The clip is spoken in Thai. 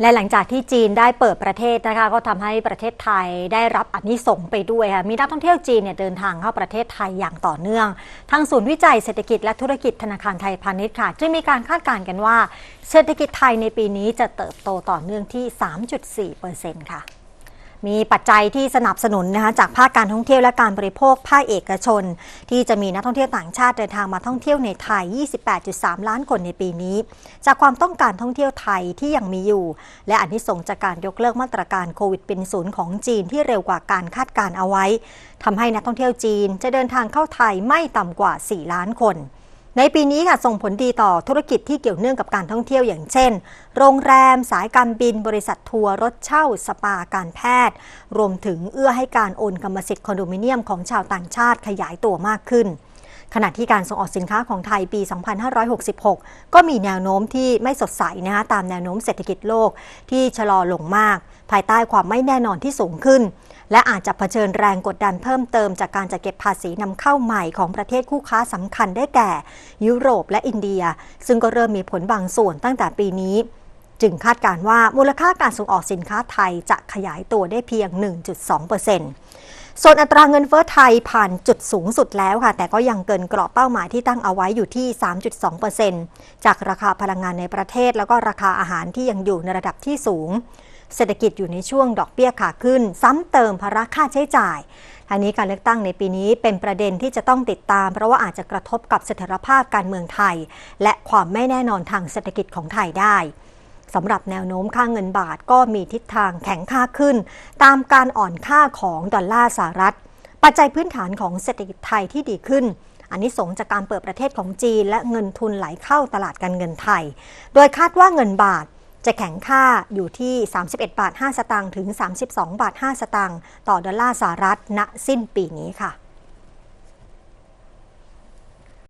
และหลังจากที่จีนได้เปิดประเทศนะคะก็ทำให้ประเทศไทยได้รับอนนิสงส์ไปด้วยค่ะมีนักท่องเที่ยวจีนเนี่ยเดินทางเข้าประเทศไทยอย่างต่อเนื่อง ทางศูนย์วิจัยเศรษฐกิจและธุรกิจธนาคารไทยพาณิชย์ค่ะจึงมีการคาดการณ์กันว่า เศรษฐกิจไทยในปีนี้จะเติบโตต่อเนื่องที่ 3.4%ค่ะ มีปัจจัยที่สนับสนุนนะคะจากภาคการท่องเที่ยวและการบริโภคภาคเอกชน ที่จะมีนักท่องเที่ยวต่างชาติเดินทางมาท่องเที่ยวในไทย 28.3 ล้านคนในปีนี้ จากความต้องการท่องเที่ยวไทยที่ยังมีอยู่ และอันที่ส่งจากการยกเลิกมาตรการโควิดเป็นศูนย์ของจีนที่เร็วกว่าการคาดการเอาไว้ทำให้นักท่องเที่ยวจีนจะเดินทางเข้าไทยไม่ต่ำกว่า 4 ล้านคน ในปีนี้ค่ะส่งผลดีต่อธุรกิจที่เกี่ยวเนื่องกับการท่องเที่ยวอย่างเช่น โรงแรม สายการบิน บริษัททัวร์รถเช่า สปาการแพทย์ รวมถึงเอื้อให้การโอนกรรมสิทธิ์คอนโดมิเนียมของชาวต่างชาติขยายตัวมากขึ้น ขณะที่การส่งออกสินค้าของไทยปี 2566 ก็มีแนวโน้มที่ไม่สดใสนะคะตามแนวโน้มเศรษฐกิจโลกที่ชะลอลงมาก ภายใต้ความไม่แน่นอนที่สูงขึ้น และอาจจะเผชิญแรงกดดันเพิ่มเติมจากการจัดเก็บภาษีนำเข้าใหม่ของประเทศคู่ค้าสำคัญได้แก่ ยุโรปและอินเดีย ซึ่งก็เริ่มมีผลบางส่วนตั้งแต่ปีนี้จึงคาดการว่ามูลค่าการส่งออกสินค้าไทยจะขยายตัวได้เพียง 1.2% ส่วนอัตราเงินเฟ้อไทยผ่านจุดสูงสุดแล้วค่ะ แต่ก็ยังเกินกรอบเป้าหมายที่ตั้งเอาไว้อยู่ที่ 3.2%จากราคาพลังงานในประเทศ แล้วก็ราคาอาหารที่ยังอยู่ในระดับที่สูง เศรษฐกิจอยู่ในช่วงดอกเบี้ยขาขึ้น ซ้ำเติมภาระค่าใช้จ่ายทางนี้การเลือกตั้งในปีนี้เป็นประเด็นที่จะต้องติดตาม เพราะว่าอาจจะกระทบกับเสถียรภาพการเมืองไทย และความไม่แน่นอนทางเศรษฐกิจของไทยได้ สำหรับแนวโน้มค่าเงินบาทก็มีทิศทางแข็งค่าขึ้น ตามการอ่อนค่าของดอลลาร์สหรัฐ ปัจจัยพื้นฐานของเศรษฐกิจไทยที่ดีขึ้นอันนี้สงจากการเปิดประเทศของจีน และเงินทุนไหลเข้าตลาดการเงินไทย โดยคาดว่าเงินบาทจะแข็งค่าอยู่ที่ 31 บาท 5 สตางค์ถึง 32 บาท 5 สตางค์ต่อดอลลาร์สหรัฐณสิ้นปีนี้ค่ะ